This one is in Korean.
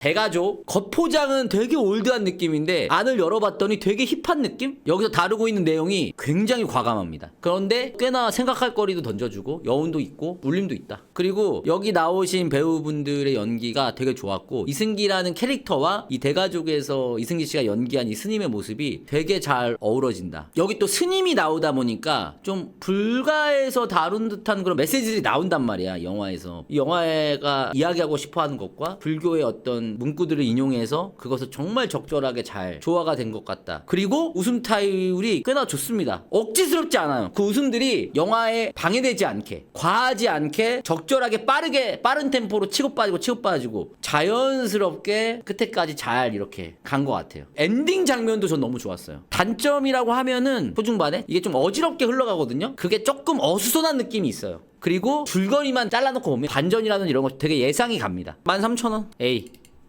대가족 겉포장은 되게 올드한 느낌인데 안을 열어봤더니 되게 힙한 느낌? 여기서 다루고 있는 내용이 굉장히 과감합니다. 그런데 꽤나 생각할 거리도 던져주고 여운도 있고 울림도 있다. 그리고 여기 나오신 배우분들의 연기가 되게 좋았고 이승기라는 캐릭터와 이 대가족에서 이승기 씨가 연기한 이 스님의 모습이 되게 잘 어우러진다. 여기 또 스님이 나오다 보니까 좀 불가에서 다룬 듯한 그런 메시지들이 나온단 말이야 이 영화에서 이 영화가 이야기하고 싶어하는 것과 불교의 어떤 문구들을 인용해서 그것을 정말 적절하게 잘 조화가 된 것 같다. 그리고 웃음 타율이 꽤나 좋습니다. 억지스럽지 않아요. 그 웃음들이 영화에 방해되지 않게 과하지 않게 적절하게 빠르게 빠른 템포로 치고 빠지고 치고 빠지고 자연스럽게 끝에까지 잘 이렇게 간 것 같아요. 엔딩 장면도 전 너무 좋았어요. 단점이라고 하면은 초중반에 이게 좀 어지럽게 흘러가거든요. 그게 조금 어수선한 느낌이 있어요. 그리고 줄거리만 잘라놓고 보면 반전이라는 이런 거 되게 예상이 갑니다. 13,000원. 에이.